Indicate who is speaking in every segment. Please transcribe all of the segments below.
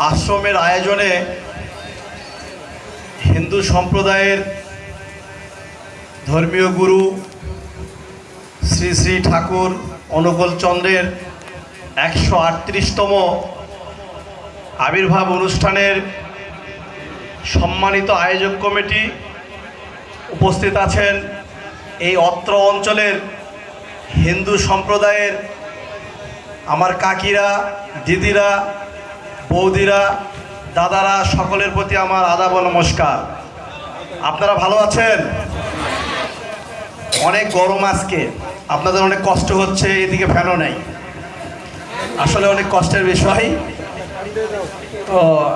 Speaker 1: আশ্রমের আয়োজনে হিন্দু সম্প্রদায়ের ধর্মীয় গুরু শ্রী শ্রী ঠাকুর অনুকূল চন্দ্রের একশো আটত্রিশতম আবির্ভাব অনুষ্ঠানের সম্মানিত আয়োজক কমিটি উপস্থিত আছেন এই অত্র অঞ্চলের হিন্দু সম্প্রদায়ের আমার কাকিরা, দিদিরা বৌদিরা, দাদারা সকলের প্রতি আমার আদাব নমস্কার। আপনারা ভালো আছেন? অনেক গরম আজকে। আপনাদের অনেক কষ্ট হচ্ছে, এদিকে ফ্যানও নেই। আসলে অনেক কষ্টের বিষয়। তো,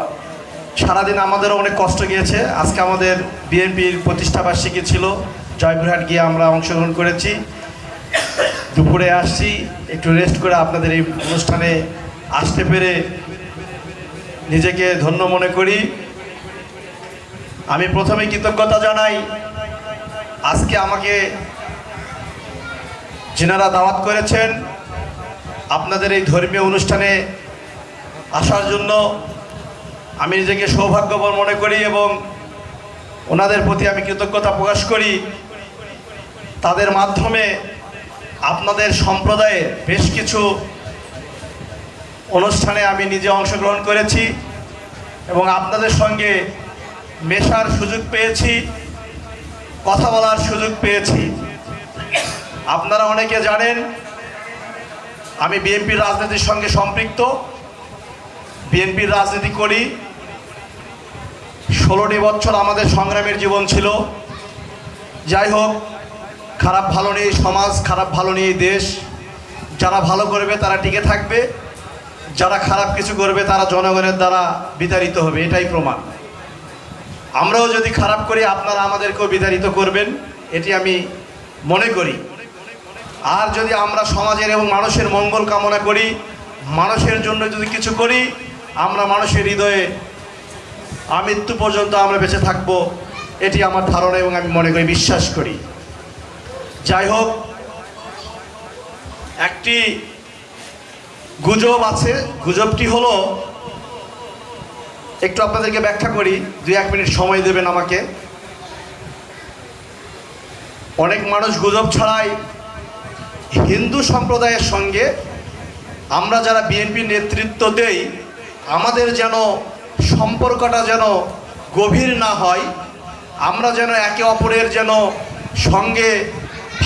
Speaker 1: সারাদিন আমাদেরও অনেক কষ্ট গিয়েছে। আজকে আমাদের বিএনপির প্রতিষ্ঠাবার্ষিকী ছিল। জয়পুরহাট গিয়ে আমরা অংশগ্রহণ করেছি। দুপুরে আসছি, একটু রেস্ট করে আপনাদের এই অনুষ্ঠানে আসতে পেরে নিজেকে ধন্য মনে করি। আমি প্রথমে কৃতজ্ঞতা জানাই, আজকে আমাকে যেনারা দাওয়াত করেছেন, আপনাদের এই ধর্মীয় অনুষ্ঠানে আসার জন্য আমি নিজেকে সৌভাগ্যবন মনে করি এবং ওনাদের প্রতি আমি কৃতজ্ঞতা প্রকাশ করি। তাদের মাধ্যমে আপনাদের সম্প্রদায়ে বেশ কিছু অনুষ্ঠানে আমি নিজে অংশগ্রহণ করেছি এবং আপনাদের সঙ্গে মেশার সুযোগ পেয়েছি, কথা বলার সুযোগ পেয়েছি। আপনারা অনেকে জানেন, আমি বিএনপির রাজনীতির সঙ্গে সম্পৃক্ত। বিএনপির রাজনীতি করি। ষোলোটি বছর আমাদের সংগ্রামের জীবন ছিল। যাই হোক, খারাপ ভালো নেই সমাজ, খারাপ ভালো নেই দেশ। যারা ভালো করবে তারা টিকে থাকবে। যারা খারাপ কিছু করবে, তারা জনগণের দ্বারা বিতাড়িত হবে, এটাই প্রমাণ। আমরাও যদি খারাপ করি, আপনারা আমাদেরকেও বিতাড়িত করবেন, এটি আমি মনে করি। আর যদি আমরা সমাজের এবং মানুষের মঙ্গল কামনা করি, মানুষের জন্য যদি কিছু করি, আমরা মানুষের হৃদয়ে আমৃত্যু পর্যন্ত আমরা বেঁচে থাকব, এটি আমার ধারণা এবং আমি মনে করি, বিশ্বাস করি। যাই হোক, একটি গুজব আছে। গুজবটি হলো, একটু আপনাদেরকে ব্যাখ্যা করি, দুই এক মিনিট সময় দেবেন আমাকে। অনেক মানুষ গুজব ছড়ায় হিন্দু সম্প্রদায়ের সঙ্গে আমরা যারা বিএনপির নেতৃত্ব দেই, আমাদের যেন সম্পর্কটা যেন গভীর না হয়, আমরা যেন একে অপরের যেন সঙ্গে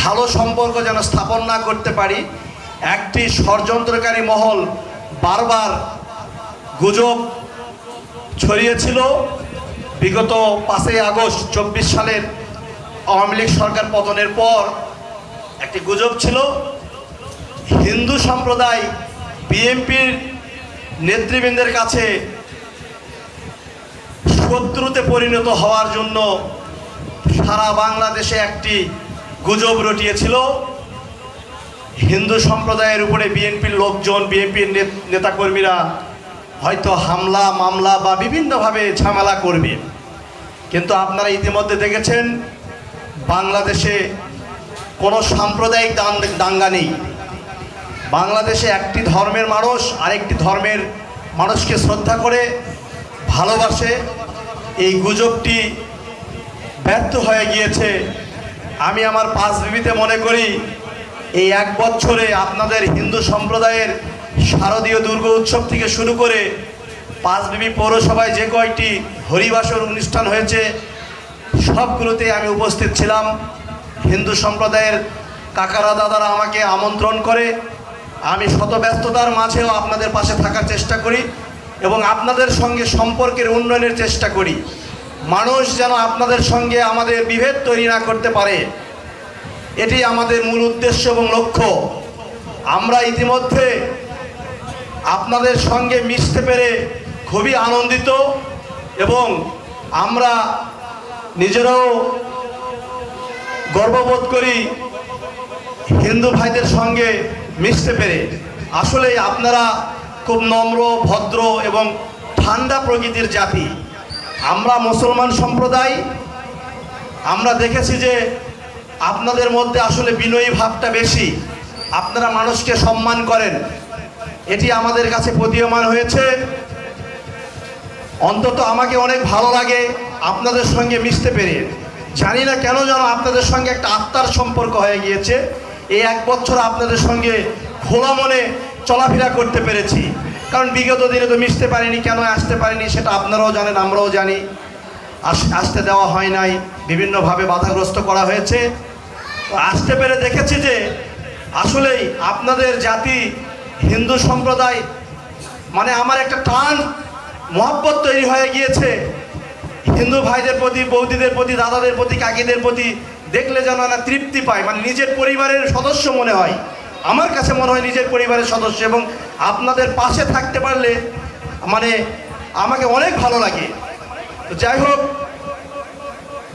Speaker 1: ভালো সম্পর্ক যেন স্থাপন না করতে পারি একটি ষড়যন্ত্রকারী মহল বারবার গুজব ছড়িয়েছিল। বিগত পাঁচই আগস্ট চব্বিশ সালের আওয়ামী লীগ সরকার পতনের পর একটি গুজব ছিল। হিন্দু সম্প্রদায় বিএনপির নেতৃবৃন্দের কাছে শত্রুতে পরিণত হওয়ার জন্য সারা বাংলাদেশে একটি গুজব রটিয়েছিল। হিন্দু সম্প্রদায়ের উপরে বিএনপির লোকজন, বিএনপির নেতাকর্মীরা হয়তো হামলা, মামলা বা বিভিন্নভাবে ঝামেলা করবে। কিন্তু আপনারা ইতিমধ্যে দেখেছেন, বাংলাদেশে কোনো সাম্প্রদায়িক দাঙ্গা নেই। বাংলাদেশে একটি ধর্মের মানুষ আরেকটি ধর্মের মানুষকে শ্রদ্ধা করে ভালোবাসে। এই গুজবটি ব্যর্থ হয়ে গিয়েছে। আমি আমার পাঁচ বিবিতে মনে করি এই এক বছরে আপনাদের হিন্দু সম্প্রদায়ের শারদীয় দুর্গা উৎসব থেকে শুরু করে পাঁচবিবি পৌরসভায় যে কয়টি হরিবাসর অনুষ্ঠান হয়েছে, সবগুলোতে আমি উপস্থিত ছিলাম। হিন্দু সম্প্রদায়ের কাকারা দাদারা আমাকে আমন্ত্রণ করে। আমি শত ব্যস্ততার মাঝেও আপনাদের পাশে থাকার চেষ্টা করি এবং আপনাদের সঙ্গে সম্পর্কের উন্নয়নের চেষ্টা করি। মানুষ যেন আপনাদের সঙ্গে আমাদের বিভেদ তৈরি না করতে পারে। এটি আমাদের মূল উদ্দেশ্য এবং লক্ষ্য। আমরা ইতিমধ্যে আপনাদের সঙ্গে মিশতে পেরে খুবই আনন্দিত এবং আমরা নিজেরাও গর্ববোধ করি হিন্দু ভাইদের সঙ্গে মিশতে পেরে। আসলে আপনারা খুব নম্র, ভদ্র এবং ঠান্ডা প্রকৃতির জাতি। আমরা মুসলমান সম্প্রদায়। আমরা দেখেছি যে আপনাদের মধ্যে আসলে বিনয়ী ভাবটা বেশি। আপনারা মানুষকে সম্মান করেন। এটি আমাদের কাছে প্রতীয়মান হয়েছে। অন্তত আমাকে অনেক ভালো লাগে আপনাদের সঙ্গে মিশতে পেরে। জানি না কেন যেন আপনাদের সঙ্গে একটা আত্মার সম্পর্ক হয়ে গিয়েছে। এই এক বছর আপনাদের সঙ্গে খোলা মনে চলাফেরা করতে পেরেছি। কারণ বিগত দিনে তো মিশতে পারিনি, কেন আসতে পারিনি সেটা আপনারাও জানেন, আমরাও জানি। আস- আসতে দেওয়া হয় নাই। বিভিন্নভাবে বাধাগ্রস্ত করা হয়েছে। আসতে পেরে দেখেছি যে আসলেই আপনাদের জাতি হিন্দু সম্প্রদায় মানে আমার একটা টান, মহব্বত তৈরি হয়ে গিয়েছে। হিন্দু ভাইদের প্রতি, বৌদিদের প্রতি, দাদাদের প্রতি, কাকিদের প্রতি দেখলে যেন না তৃপ্তি পায় মানে নিজের পরিবারের সদস্য মনে হয়। আমার কাছে মনে হয় নিজের পরিবারের সদস্য এবং আপনাদের পাশে থাকতে পারলে মানে আমাকে অনেক ভালো লাগে। যাই হোক,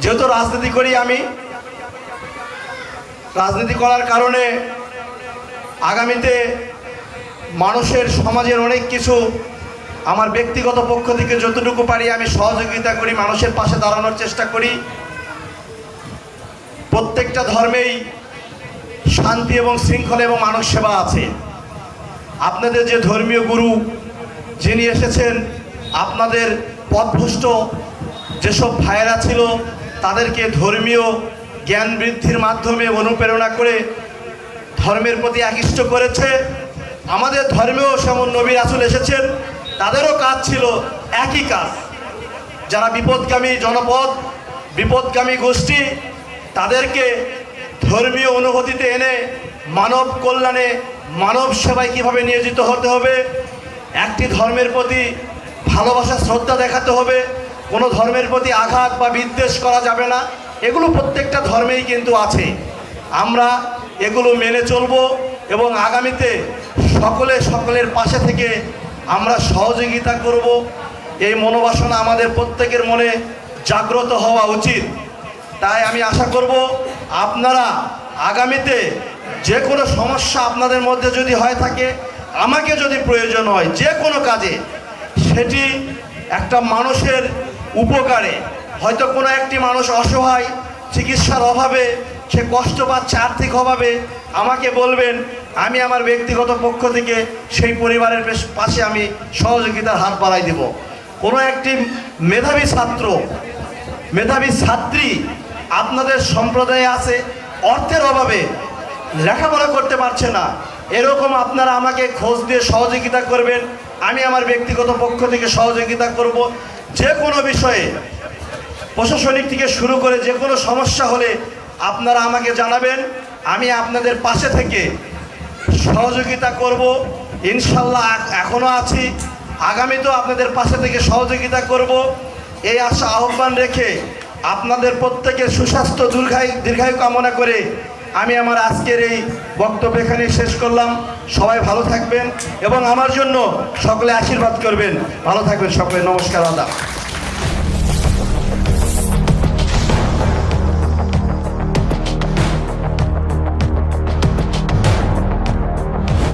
Speaker 1: যেহেতু রাজনীতি করি আমি রাজনীতি করার কারণে আগামীতে মানুষের, সমাজের অনেক কিছু আমার ব্যক্তিগত পক্ষ থেকে যতটুকু পারি আমি সহযোগিতা করি, মানুষের পাশে দাঁড়ানোর চেষ্টা করি। প্রত্যেকটা ধর্মেই শান্তি এবং শৃঙ্খলা এবং মানব সেবা আছে। আপনাদের যে ধর্মীয় গুরু যিনি এসেছেন, আপনাদের পথভুষ্ট যেসব ভাইয়েরা ছিল, তাদেরকে ধর্মীয় জ্ঞান বৃদ্ধির মাধ্যমে অনুপ্রেরণা করে ধর্মের প্রতি আকৃষ্ট করেছে। আমাদের ধর্মেও সেমন নবী রাসুল এসেছেন, তাদেরও কাজ ছিল একই কাজ। যারা বিপদগামী জনপদ, বিপদগামী গোষ্ঠী, তাদেরকে ধর্মীয় অনুভূতিতে এনে মানব কল্যাণে, মানব সেবায় কীভাবে নিয়োজিত হতে হবে, একটি ধর্মের প্রতি ভালোবাসা, শ্রদ্ধা দেখাতে হবে, কোনো ধর্মের প্রতি আঘাত বা বিদ্বেষ করা যাবে না। এগুলো প্রত্যেকটা ধর্মেই কিন্তু আছে। আমরা এগুলো মেনে চলবো এবং আগামীতে সকলে সকলের পাশে থেকে আমরা সহযোগিতা করব। এই মনোবাসনা আমাদের প্রত্যেকের মনে জাগ্রত হওয়া উচিত। তাই আমি আশা করব আপনারা আগামীতে যে কোনো সমস্যা আপনাদের মধ্যে যদি হয়ে থাকে, আমাকে যদি প্রয়োজন হয় যে কোনো কাজে, সেটি একটা মানুষের উপকারে হয়তো কোনো একটি মানুষ অসহায়, চিকিৎসার অভাবে, সে কষ্ট পাচ্ছে, আর্থিক অভাবে, আমাকে বলবেন, আমি আমার ব্যক্তিগত পক্ষ থেকে সেই পরিবারের পাশে আমি সহযোগিতার হাত বাড়াই দেব। কোনো একটি মেধাবী ছাত্র, মেধাবী ছাত্রী আপনাদের সম্প্রদায়ে আছে, অর্থের অভাবে লেখাপড়া করতে পারছে না, এরকম আপনারা আমাকে খোঁজ দিয়ে সহযোগিতা করবেন, আমি আমার ব্যক্তিগত পক্ষ থেকে সহযোগিতা করব। যে কোনো বিষয়ে প্রশাসনিক থেকে শুরু করে যে কোনো সমস্যা হলে আপনারা আমাকে জানাবেন। আমি আপনাদের পাশে থেকে সহযোগিতা করব। ইনশাল্লাহ এখ- এখনও আছি। আগামীতেও আপনাদের পাশে থেকে সহযোগিতা করব। এই আশা আহ্বান রেখে আপনাদের প্রত্যেকের সুস্বাস্থ্য দীর্ঘায়ু দীর্ঘায়ু কামনা করে আমি আমার আজকের এই বক্তব্য এখানে শেষ করলাম। সবাই ভালো থাকবেন এবং আমার জন্য সকলে আশীর্বাদ করবেন। ভালো থাকবেন সকলে। নমস্কার আদা